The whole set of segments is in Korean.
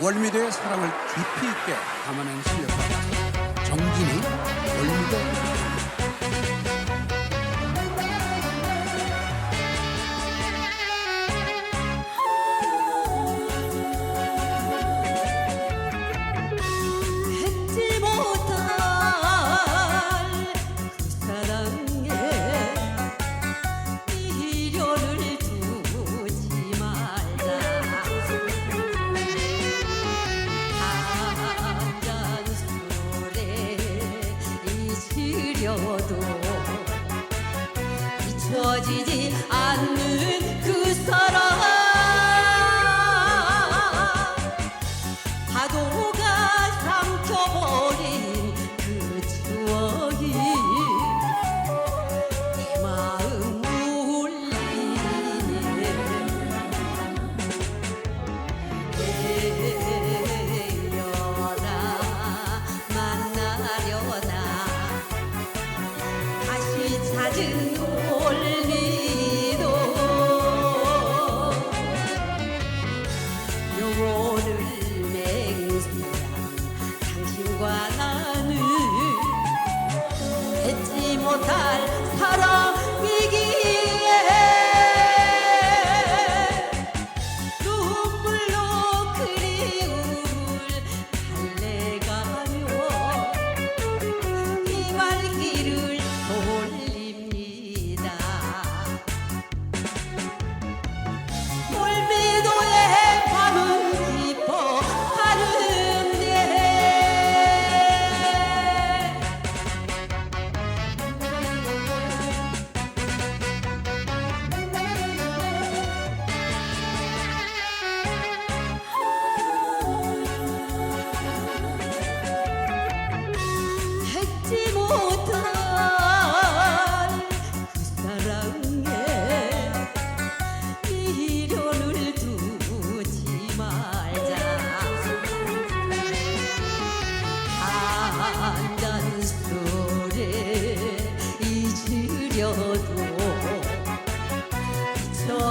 월미도의 사랑을 깊이 있게 담아낸 실력과 정진이 월미도 잊으려도 잊혀지지 않는 그 사랑 못할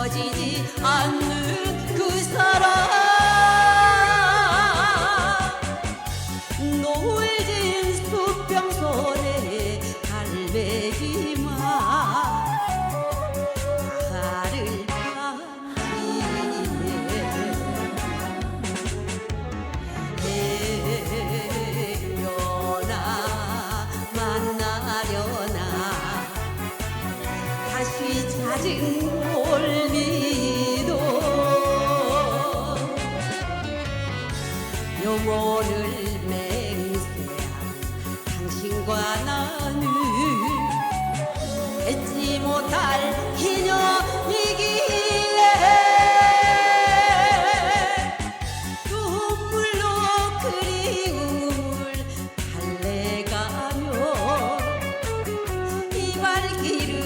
잊혀지지 않는 그 사랑 노을진 수평선에 갈매기만. 나를 반기네 내려나 만나려나 다시 찾은 올미도 영혼을 맹세한 당신과 나는 잊지 못할 기념이기에 눈물로 그리움을 달래가며 이 발길을